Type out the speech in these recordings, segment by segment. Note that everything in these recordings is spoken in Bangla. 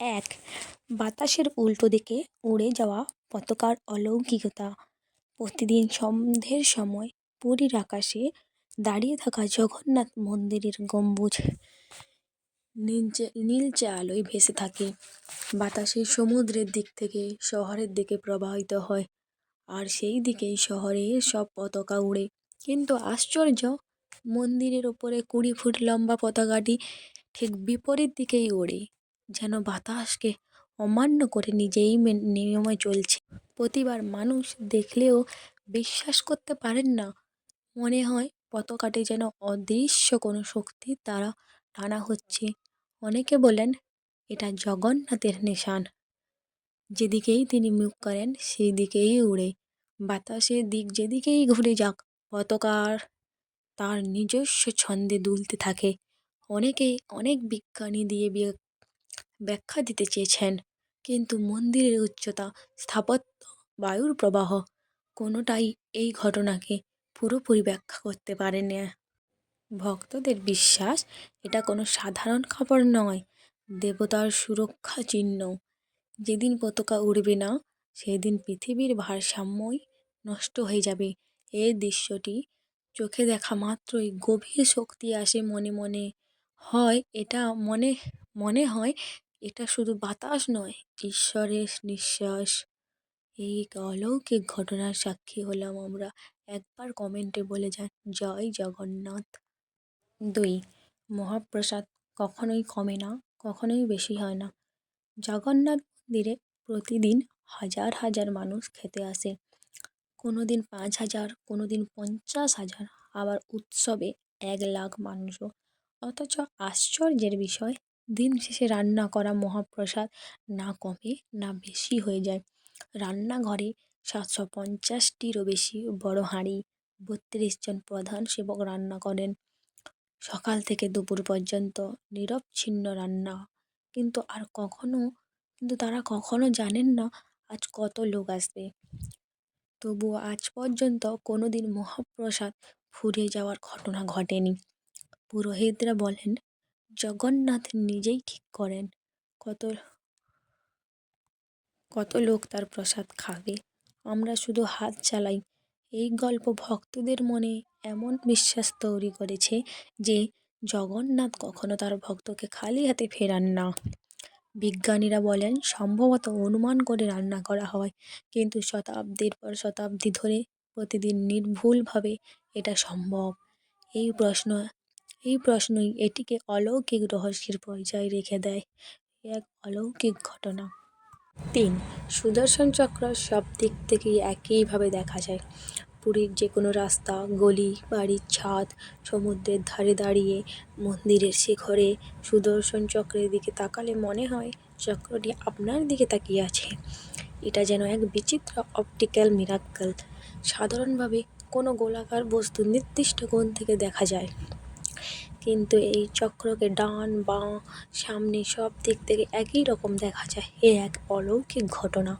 এক, বাতাসের উল্টো দিকে উড়ে যাওয়া পতাকার অলৌকিকতা। প্রতিদিন সন্ধ্যের সময় পুরীর আকাশে দাঁড়িয়ে থাকা জগন্নাথ মন্দিরের গম্বুজ নীলচে নীলচে আলোয় ভেসে থাকে। বাতাসে সমুদ্রের দিক থেকে শহরের দিকে প্রবাহিত হয় আর সেই দিকেই শহরে সব পতাকা উড়ে। কিন্তু আশ্চর্য, মন্দিরের ওপরে কুড়ি ফুট লম্বা পতাকাটি ঠিক বিপরীত দিকেই ওড়ে। যেন বাতাসকে অমান্য করে নিজেই নিয়মে চলছে। প্রতিবার মানুষ দেখলেও বিশ্বাস করতে পারেন না। মনে হয় পতাকাটি যেন অদৃশ্য কোনো শক্তি দ্বারা টানা হচ্ছে। অনেকে বলেন, এটা জগন্নাথের নিশান। যেদিকেই তিনি মুখ করেন সেই দিকেই উড়ে। বাতাসের দিক যেদিকেই ঘুরে যাক পতাকার তার নিজস্ব ছন্দে দুলতে থাকে। অনেকে অনেক বিজ্ঞানী দিয়ে ব্যাখ্যা দিতে চেয়েছেন। কিন্তু মন্দিরের উচ্চতা, স্থাপত্য, বায়ুর প্রবাহ কোনোটাই এই ঘটনাকে পুরোপুরি ব্যাখ্যা করতে পারে না ভক্তদের বিশ্বাস, এটা কোনো সাধারণ খবর নয়। দেবতার সুরক্ষা চিহ্ন। যেদিন পতাকা উড়বে না, সেদিন পৃথিবীর ভারসাম্যই নষ্ট হয়ে যাবে। এই দৃশ্যটি চোখে দেখা মাত্রই গভীর শক্তি আসে মনে মনে। হয় এটা মনে মনে হয় এটা শুধু বাতাস নয়, ঈশ্বরের নিঃশ্বাস। এই অলৌকিক ঘটনার সাক্ষী হলাম আমরা একবার কমেন্টে বলে যান, জয় জগন্নাথ। দুই, মহাপ্রসাদ কখনোই কমে না, কখনোই বেশি হয় না। জগন্নাথ মন্দিরে প্রতিদিন হাজার হাজার মানুষ খেতে আসে। কোনো দিন পাঁচ হাজার কোনো দিন পঞ্চাশ হাজার, আবার উৎসবে এক লাখ মানুষও। অথচ আশ্চর্যের বিষয় দিন শেষে রান্না করা মহাপ্রসাদ না কমে না বেশি হয়ে যায়। রান্নাঘরে সাতশো পঞ্চাশটিরও বেশি বড় হাঁড়ি, বত্রিশ জন প্রধান সেবক রান্না করেন। সকাল থেকে দুপুর পর্যন্ত নিরবচ্ছিন্ন রান্না। কিন্তু আর কখনো, কিন্তু তারা কখনো জানেন না আজ কত লোক আসবে। তবুও আজ পর্যন্ত কোনো দিন মহাপ্রসাদ ফুরিয়ে যাওয়ার ঘটনা ঘটেনি। পুরোহিতরা বলেন জগন্নাথ নিজেই ঠিক করেন কত কত লোক তার প্রসাদ খাবে। আমরা শুধু হাত চালাই। এই গল্প ভক্তদের মনে এমন বিশ্বাস তৈরি করেছে যে জগন্নাথ কখনো তার ভক্তকে খালি হাতে ফেরান না। বিজ্ঞানীরা বলেন, সম্ভবত অনুমান করে রান্না করা হয়, কিন্তু শতাব্দীর পর শতাব্দী ধরে প্রতিদিন নির্ভুলভাবে এটা সম্ভব। এই প্রশ্ন এই প্রশ্নই এটিকে অলৌকিক রহস্যের পর্যায়ে রেখে দেয় এক অলৌকিক ঘটনা। তিন, সুদর্শন চক্র সব দিক থেকেই একইভাবে দেখা যায়। পুরীর যে কোনো রাস্তা, গলি, বাড়ির ছাদ, সমুদ্রের ধারে দাঁড়িয়ে মন্দিরের শিখরে সুদর্শন চক্রের দিকে তাকালে মনে হয় চক্রটি আপনার দিকে তাকিয়ে আছে। এটা যেন এক বিচিত্র অপটিক্যাল মিরাক্কেল। সাধারণভাবে কোনো গোলাকার বস্তু নির্দিষ্ট কোণ থেকে দেখা যায়। কিন্তু এই চক্রকে ডান, বাঁ, সামনে সব দিক থেকে একই রকম দেখা যায়। এ এক অলৌকিক ঘটনা।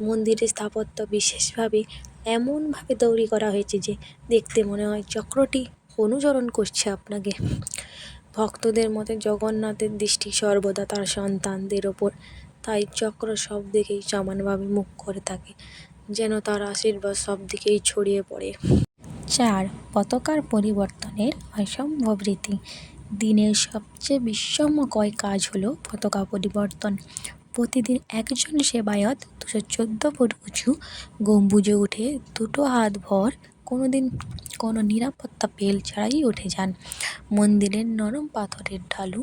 মন্দিরের স্থাপত্য বিশেষভাবে এমনভাবে তৈরি করা হয়েছে যে দেখতে মনে হয় চক্রটি অনুসরণ করছে আপনাকে। ভক্তদের মতে জগন্নাথের দৃষ্টি সর্বদা তার সন্তানদের ওপর। তাই চক্র সব দিকেই সমানভাবে মুখ করে থাকে, যেন তার আশীর্বাদ সব দিকেই ছড়িয়ে পড়ে। চার পতাকার পরিবর্তনের অসম্ভব রীতি দিনের সবচেয়ে বিস্ময়কর কাজ হলো পতাকা পরিবর্তন। প্রতিদিন একজন সেবায়ত দুশো চোদ্দ ফুট উঁচু গম্বুজে উঠে দুটো হাত ভর কোনো দিন কোনো নিরাপত্তা পেল ছাড়াই উঠে যান। মন্দিরের নরম পাথরের ঢালু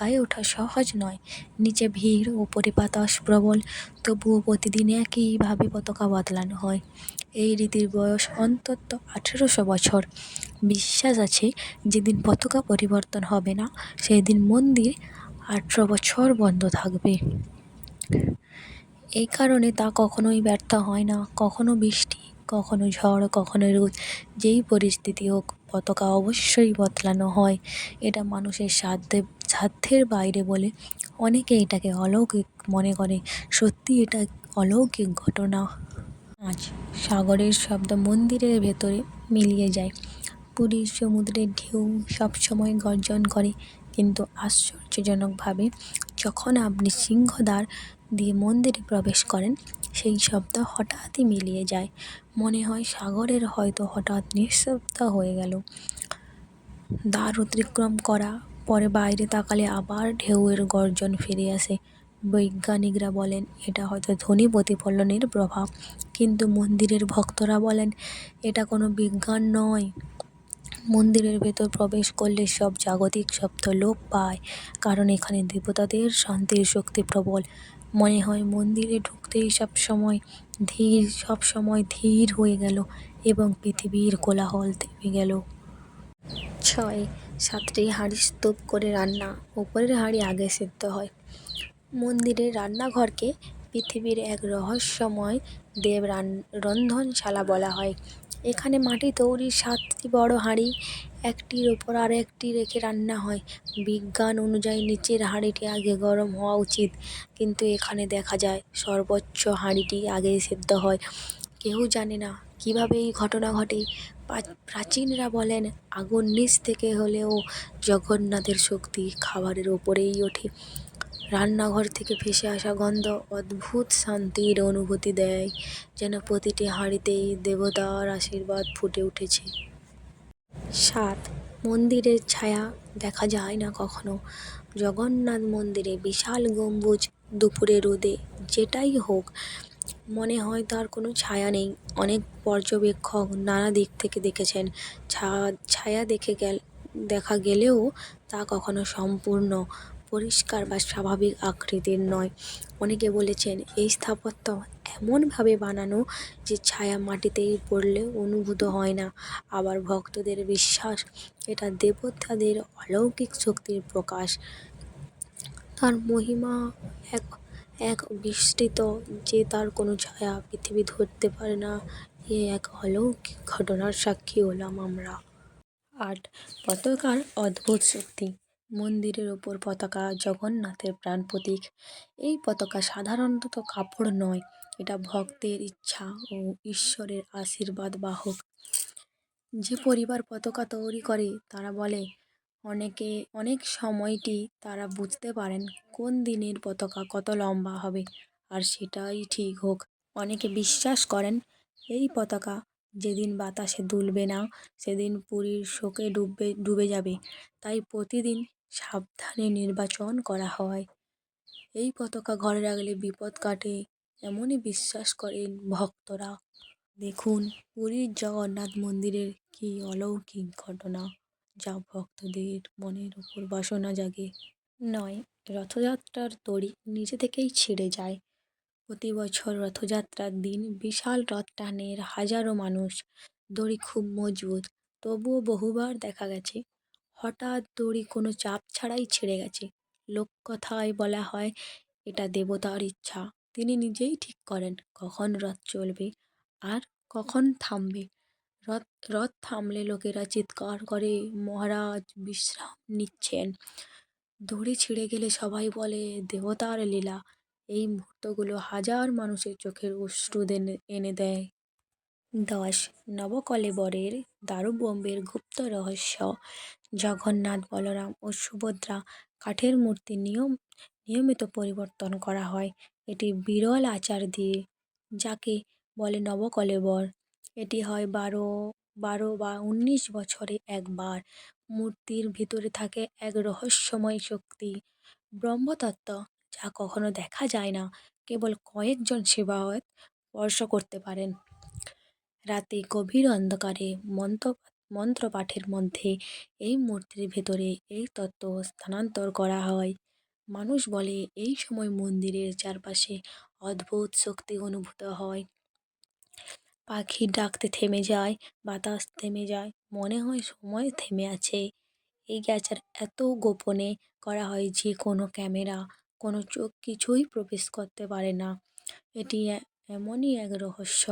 গায়ে ওঠা সহজ নয়। নিচে ভিড় ওপরে বাতাস প্রবল, তবুও প্রতিদিন একইভাবে পতাকা বদলানো হয়। এই রীতির বয়স অন্তত আঠেরোশো বছর। বিশ্বাস আছে, যেদিন পতাকা পরিবর্তন হবে না সেই দিন মন্দির আঠেরো বছর বন্ধ থাকবে। এই কারণে তা কখনোই ব্যর্থ হয় না। কখনো বৃষ্টি, কখনো ঝড়, কখনো রোদ, যেই পরিস্থিতি হোক, পতাকা অবশ্যই বদলানো হয়। এটা মানুষের সাধ্যে সাধ্যের বাইরে বলে। অনেকে এটাকে অলৌকিক মনে করে। সত্যি এটা অলৌকিক ঘটনা। পাঁচ সাগরের শব্দ মন্দিরের ভেতরে মিলিয়ে যায়। পুরীর সমুদ্রের ঢেউ সবসময় গর্জন করে। কিন্তু আশ্চর্যজনকভাবে যখন আপনি সিংহদ্বার দিয়ে মন্দিরে প্রবেশ করেন, সেই শব্দ হঠাৎই মিলিয়ে যায়। মনে হয় সাগরের হয়তো হঠাৎ নিঃশব্দ হয়ে গেল। দ্বার অতিক্রম করা পরে বাইরে তাকালে আবার ঢেউয়ের গর্জন ফিরে আসে। বৈজ্ঞানিকরা বলেন, এটা হয়তো ধ্বনি প্রতিফলনের প্রভাব। কিন্তু মন্দিরের ভক্তরা বলেন, এটা কোনো বিজ্ঞান নয়। মন্দিরের ভেতর প্রবেশ করলে সব জাগতিক শব্দ লোপ পায়। কারণ এখানে দেবতাদের শান্তির শক্তি প্রবল। মনে হয় মন্দিরে ঢুকতেই সব সময় ধীর, সব সময় ধীর হয়ে গেল এবং পৃথিবীর কোলাহল থেমে গেল। ছয় সাতটি হাঁড়ি স্তূপ করে রান্না, উপরের হাঁড়ি আগে সিদ্ধ হয়। মন্দিরের রান্নাঘরকে পৃথিবীর এক রহস্যময় দেব রান রন্ধনশালা বলা হয়। এখানে মাটি তৈরি সাতটি বড় হাঁড়ি, একটির ওপর আর একটি রেখে রান্না হয়। বিজ্ঞান অনুযায়ী নিচের হাঁড়িটি আগে গরম হওয়া উচিত, কিন্তু এখানে দেখা যায় সর্বোচ্চ হাঁড়িটি আগে সেদ্ধ হয়। কেউ জানে না কীভাবে এই ঘটনা ঘটে। প্রাচীনরা বলেন, আগুন নিচ থেকে হলেও জগন্নাথের শক্তি খাবারের ওপরেই ওঠে। রান্নাঘর থেকে ভেসে আসা গন্ধ অদ্ভুত শান্তির অনুভূতি দেয়, যেন প্রতিটি হাঁড়িতেই দেবতার আশীর্বাদ ফুটে উঠেছে। সাত, মন্দিরের ছায়া দেখা যায় না কখনো। জগন্নাথ মন্দিরে বিশাল গম্বুজ দুপুরে রোদে, যেটাই হোক মনে হয় তার কোনো ছায়া নেই। অনেক পর্যবেক্ষক নানা দিক থেকে দেখেছেন। ছায়া দেখে গেল, দেখা গেলেও তা কখনো সম্পূর্ণ, পরিষ্কার বা স্বাভাবিক আকৃতির নয়। অনেকে বলেছেন, এই স্থাপত্য এমনভাবে বানানো যে ছায়া মাটিতেই পড়লে অনুভূত হয় না। আবার ভক্তদের বিশ্বাস, এটা দেবতাদের অলৌকিক শক্তির প্রকাশ। তার মহিমা এক এক বিস্তৃত যে তার কোনো ছায়া পৃথিবী ধরতে পারে না, এ এক অলৌকিক ঘটনার সাক্ষী হলাম আমরা। আট, পতাকার অদ্ভুত শক্তি। মন্দিরের ওপর পতাকা জগন্নাথের প্রাণ প্রতীক। এই পতাকা সাধারণত কাপড় নয়, এটা ভক্তের ইচ্ছা ও ঈশ্বরের আশীর্বাদ বাহক। যে পরিবার পতাকা তৈরি করে, তারা বলে অনেকে অনেক সময়টি তারা বুঝতে পারেন কোন দিনের পতাকা কত লম্বা হবে, আর সেটাই ঠিক হোক। অনেকে বিশ্বাস করেন এই পতাকা যেদিন বাতাসে দুলবে না, সেদিন পুরীর শোকে ডুববে, ডুবে যাবে। তাই প্রতিদিন সাবধানে নির্বাচন করা হয়। এই পতাকা ঘরে রাখলে বিপদ কাটে এমনই বিশ্বাস করেন ভক্তরা। দেখুন, পুরীর জগন্নাথ মন্দিরের কি অলৌকিক ঘটনা। যা ভক্তদের মনের উপর বাসনা জাগে। নয়, রথযাত্রার দড়ি নিজে থেকেই ছিঁড়ে যায়। প্রতি বছর রথযাত্রার দিন বিশাল রথ টানের হাজারো মানুষ। দড়ি খুব মজবুত, তবুও বহুবার দেখা গেছে, হঠাৎ দড়ি কোনো চাপ ছাড়াই ছিঁড়ে গেছে। লোককথায় বলা হয়, এটা দেবতার ইচ্ছা, তিনি নিজেই ঠিক করেন কখন রথ চলবে আর কখন থামবে। রথ রথ থামলে লোকেরা চিৎকার করে, মহারাজ, বিশ্রাম নিচ্ছেন। দড়ি ছিঁড়ে গেলে সবাই বলে, দেবতার লীলা। এই মুহূর্তগুলো হাজার মানুষের চোখের অশ্রু এনে দেয়। দশ নবকলেবরের দারুবম্বের গুপ্ত রহস্য। জগন্নাথ, বলরাম ও সুভদ্রা কাঠের মূর্তি নিয়ম, নিয়মিত পরিবর্তন করা হয়। এটি বিরল আচার দিয়ে, যাকে বলে নবকলেবর এটি হয় বারো বারো বা উনিশ বছরে একবার। মূর্তির ভিতরে থাকে এক রহস্যময় শক্তি। ব্রহ্মতত্ত্ব, যা কখনো দেখা যায় না, কেবল কয়েকজন সেবায়ত স্পর্শ করতে পারেন। রাতে গভীর অন্ধকারে মন্ত্র, মন্ত্রপাঠের মধ্যে এই মূর্তির ভেতরে এই তত্ত্ব স্থানান্তর করা হয়। মানুষ বলে এই সময় মন্দিরের চারপাশে অদ্ভুত শক্তি অনুভূত হয়। পাখি ডাকতে থেমে যায়, বাতাস থেমে যায়, মনে হয় সময় থেমে আছে। এই গ্যাচার এত গোপনে করা হয় যে কোনো ক্যামেরা, কোনো চোখ কিছুই প্রবেশ করতে পারে না। এটি এমনই এক রহস্য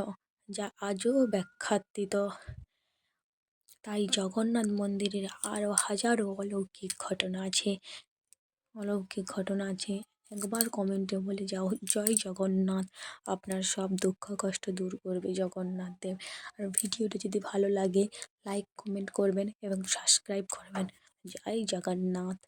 যা আজও ব্যাখ্যাতীত। তাই জগন্নাথ মন্দিরের আরও হাজারো অলৌকিক ঘটনা আছে, অলৌকিক ঘটনা আছে। একবার কমেন্টে বলে যাও, জয় জগন্নাথ। আপনার সব দুঃখ, কষ্ট দূর করবে জগন্নাথ দেব। আর ভিডিওটা যদি ভালো লাগে, লাইক, কমেন্ট করবেন এবং সাবস্ক্রাইব করবেন। জয় জগন্নাথ।